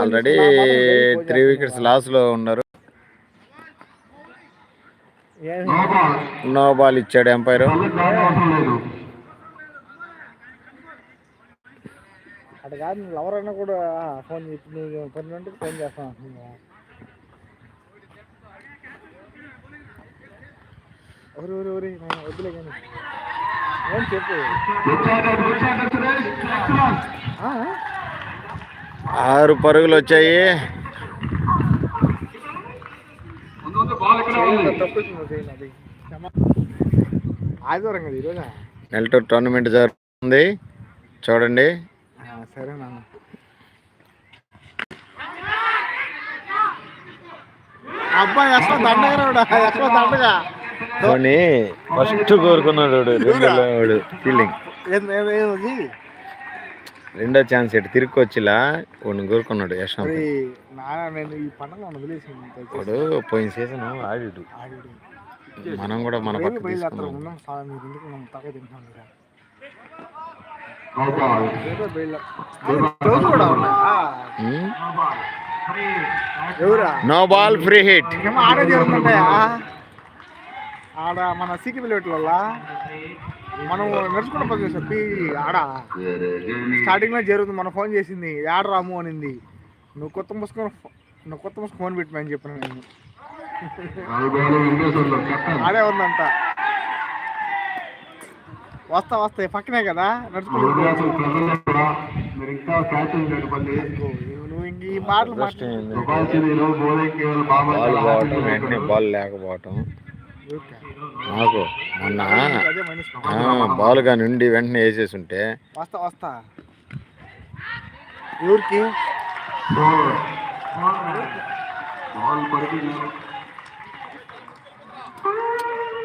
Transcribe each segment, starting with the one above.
Already three wickets. లాస్లో ఉన్నారు? No ball ఇచ్చాడు umpire అటు కాదు నువ్వు ఎవరైనా కూడా ఫోన్ చెప్పి నువ్వు పని నుండి ఫోన్ చేస్తాను ఎవరు ఎవరు నేను వద్దులే కానీ ఏం చెప్పు? ఆరు పరుగులు వచ్చాయి నెల్టూర్ టోర్నమెంట్ జరుగుతుంది చూడండి సరే అబ్బాయి ఫస్ట్ కోరుకున్నాడు వాడు, రెండోలో వాడు ఫీల్డింగ్ ఏం- ఏం- ఏమది? రెండో ఛాన్స్ ఇటు తిరిగి వచ్చిలా వాడిని కోరుకున్నాడు యశ్వంత్. వాడు పోయిన సీజన్ ఆడాడు. మనం కూడా మన పక్క తీసుకున్నాం నో బాల్ ఫ్రీ హిట్. ఆడే మన సీకిపిల్లల మనం నడుచుకుంటూ పని చెప్పి ఆడ? స్టార్టింగ్లో జరుగుతుంది మన ఫోన్ చేసింది ఆడ రాము అనింది. నువ్వు కొత్త ముసుకొని నువ్వు కొత్త ముసుకు ఫోన్ పెట్టమని చెప్పిన నేను. ఆడే ఉందంట. వస్తా వస్తా ఈ పక్కనే కదా నువ్వు ఇంక ఈ మాటలు బాల్ లేకపోవటం. నాకు మొన్న అదే మైనస్ ఆ, బాల్గా నుండి వెంటనే వేసేసి ఉంటే వస్తా వస్తా. ఎవరికి?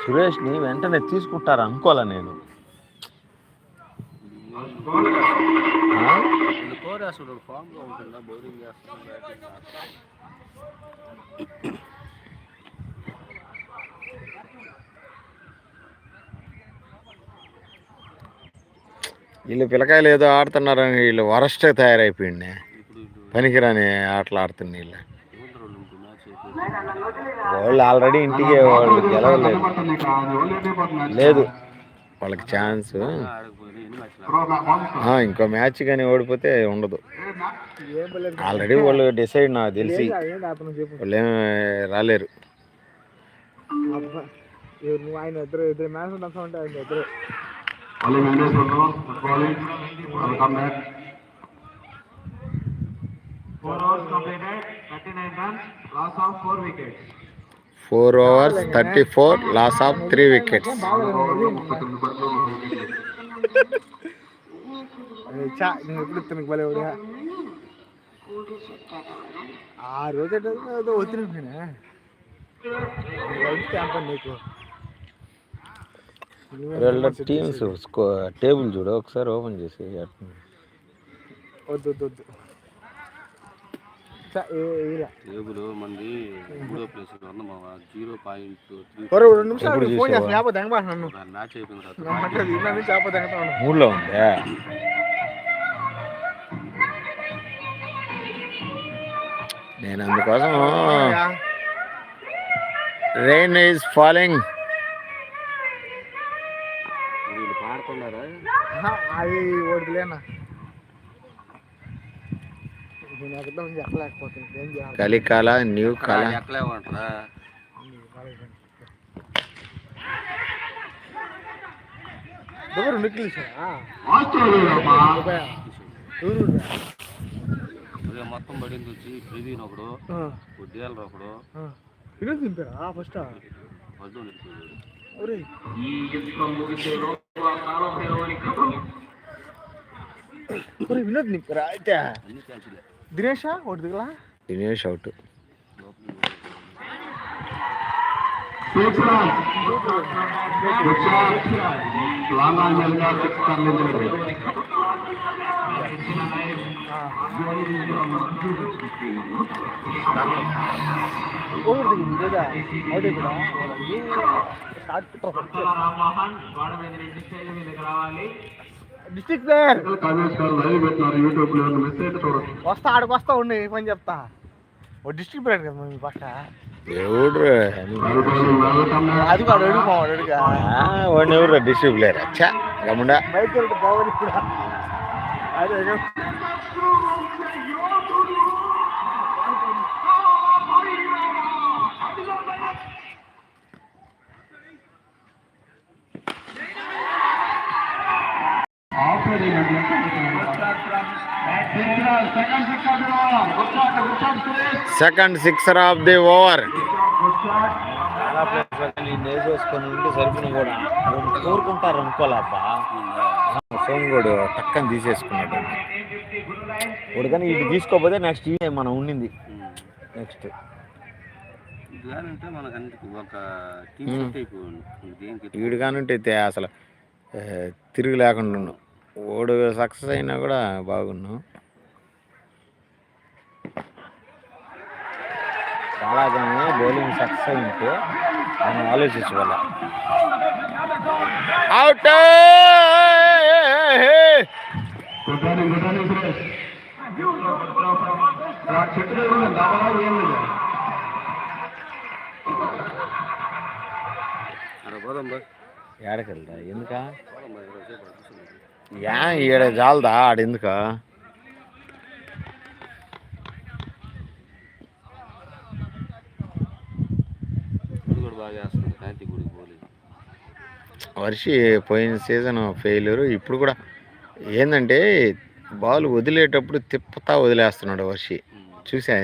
సురేష్ని వెంటనే తీసుకుంటారు అనుకోలే నేను? కోరేసుడు ఉంటుందా? బౌలింగ్ చేస్తున్నా వీళ్ళు పిల్లకాయలు ఏదో ఆడుతున్నారని వీళ్ళు వరస్ట్ తయారైపోయింది పనికిరాని ఆటలు ఆడుతున్న వీళ్ళు. వాళ్ళు ఆల్రెడీ ఇంటికి వాళ్ళు గెలవలేదు. లేదు. వాళ్ళకి ఛాన్స్. ఇంకో మ్యాచ్ కానీ ఓడిపోతే ఉండదు. ఆల్రెడీ వాళ్ళు డిసైడ్ నాకు తెలిసి. వాళ్ళు ఏం రాలేరు నువ్వు ఆయన ఇద్దరు ఇద్దరు మ్యాచ్ ఉంటా ఉంటే ఆయన ఇద్దరు. Four overs thirty four loss of three wickets చా నువ్వు ఎప్పుడు ఇస్తాను భలే ఎవరు ఆ రోజు అంటే ఏదో వచ్చినా క్యాంప్ నీకు వీళ్ళ టీమ్స్ టేబుల్ చూడు ఒకసారి ఓపెన్ చేసి వద్దు వద్దు. టేబుల్ మంది మూడో ప్లేస్ జీరో పాయింట్ రెండు నిమిషాలు ఫోన్ చేప దెంగబాటు నన్ను. మ్యాచ్ మూడులో ఉందా? నేను అందుకోసం రెయిన్ ఈజ్ ఫాలింగ్. అది ఓడిలేనా కలికాల న్యూ కాల. ఎవరు మొత్తం పడింది వచ్చి ప్రవీణ్ ఒకడు ఉద్యాలు ఒకడు. వినోద్ దింపారా ఫస్ట్ వినోద్ నింపారా అయితే అన్ని క్యాచ్లే దినేషా ఒకటి దిగలా దినేష్ అవుట్ డిస్ట్రిక్ట్ ప్లేయర్ వస్తా ఆడికి వస్తా ఉండి పని చెప్తా. ఓ డిస్ట్రిక్ట్ ప్లేయర్ కదా మీ పక్క. ఎవడు అది కాదు అడుగు మావాడు అడుగా. వాడిని ఎవరు డిస్ట్రిక్ట్ ప్లేయర్ అచ్చా బయట బాగుంది అదే second sixer of the over. కోరుకుంటారు అనుకోలేబ్బా సోంగోడు టక్కని తీసేసుకున్నాడు వాడు కానీ ఇది తీసుకోకపోతే నెక్స్ట్ ఇయర్ మనం ఉండింది నెక్స్ట్ వీడు కానుంటే అసలు తిరుగు లేకుండా ఉన్నాం ఓడు సక్సెస్ అయినా కూడా బాగున్నాం. చాలా కానీ బౌలింగ్ సక్సెస్ అయింటే మనం ఆలోచించుకోవాలి out! Good morning good morning Suresh చెట్టు దగ్గర దాబాలా ఏం! లేదు అక్కడ పోదాం బా. ఏడకెళ్తా ఎందుకా? యా ఈడ జాలదా ఆడెందుకా వర్షి పోయిన సీజన్ ఫెయిల్యూర్ ఇప్పుడు కూడా ఏంటంటే బాల్ వదిలేటప్పుడు తిప్పుతా వదిలేస్తున్నాడు వర్షి. చూసా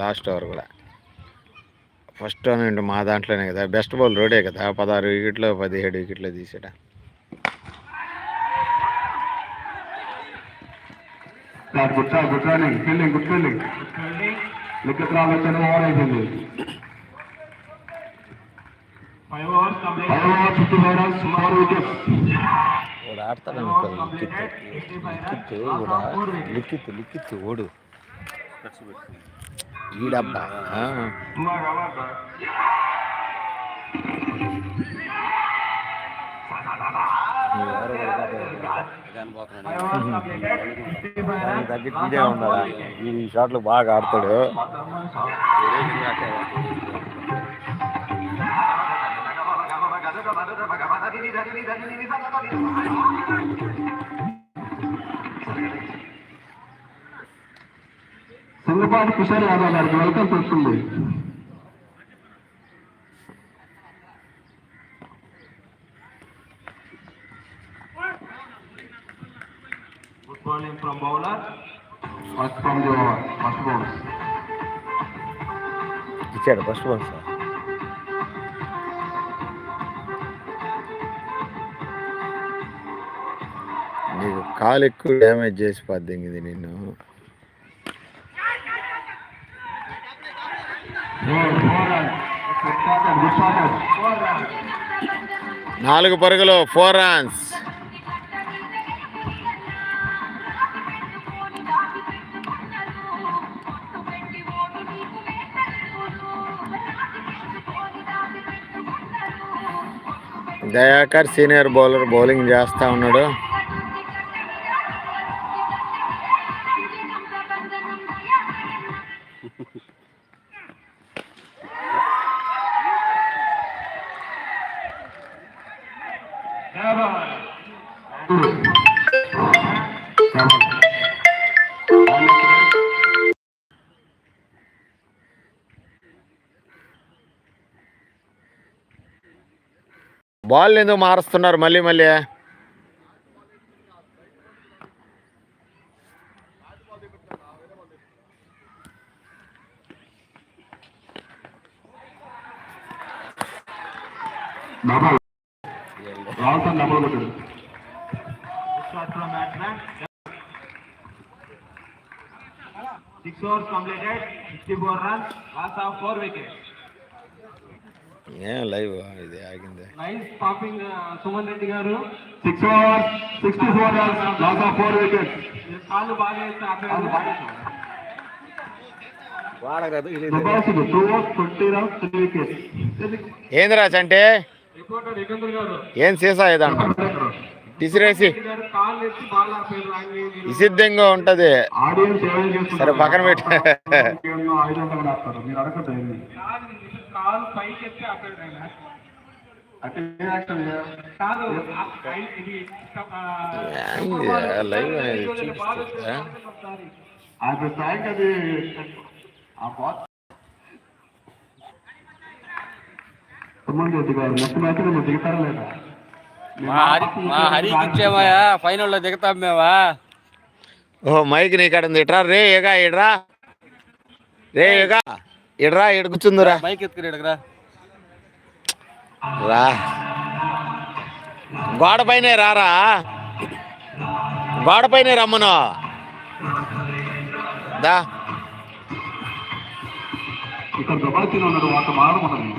లాస్ట్ ఓవర్ కూడా. ఫస్ట్ టోర్నమెంట్ మా దాంట్లోనే కదా బెస్ట్ బాల్ రోడే కదా పదహారు వికెట్లు పదిహేడు వికెట్లు తీసాడ sir good shot good running fielding good fielding Likhith Rao వచ్చిన ఓవర్ అయిపోయింది. ఫైవ్ ఫిఫ్టీ రన్స్ ఆడతాడు ఓడు? ఈడబ్బా. ఎవరు ఇదే ఈ షాట్లు బాగా ఆడతాడు సంగపాటి కిషోర్ యాదవ్ గారికి వెల్కమ్ తెలుస్తుంది morning from bowler first from the over first bowler ఇచ్చాడు ఫస్ట్ బాల్ సార్ నీకు కాలు ఎక్కువ డ్యామేజ్ చేసి పోద్ది ఇది షాట్ నాలుగు పరుగులు four runs Dayakar senior bowler bowling చేస్తా ఉన్నాడు. బాల్ ఎందుకు మారుస్తున్నారు మళ్ళీ మళ్ళీ డబల్ రావుతాను డబల్ కొట్టాడు Six overs completed, 54 runs, loss of 4 wickets. ఏం లైవ్ ఇది ఆగింది? popping, uh, Suman Reddy garu. Six overs sixty four runs loss of four wickets కాళ్ళు బాగా దుబాసిడు two overs twenty runs three wickets ఏంది రాజ్ అంటే? గారు. ఏం సీసా ఇదంట గారు. ఆయన నిషిద్ధంగా ఉంటది. ఆడియన్స్ ఏమైనా చేస్తున్నారు? సరే, పక్కన పెట్టు. కాలు పైకి ఎత్తి ఆపాడు ఆయన? కాదు ఇది అది ఆ బాత్. రెడ్డి గారు నెక్స్ట్ మ్యాచ్ దిగుతారా లేదా? మా హరి మా హరికి ఇచ్చేమయ్యా ఫైనల్లో దిగుతాం మేమా? ఓ మైక్ నీ కాడ ఉంది. ఇట్రా రే ఏగా ఇడ్రా రే ఏగా? ఇడ్రా ఇడ కూర్చుందిరా మైక్ ఎత్తుకుని ఇడగరా రా. గోడ పైనే రారా. గోడ పైనే రమ్మను. దా. ఇక్కడ దబాచిన ఉన్నాడు అక్కడ మాడమన్నది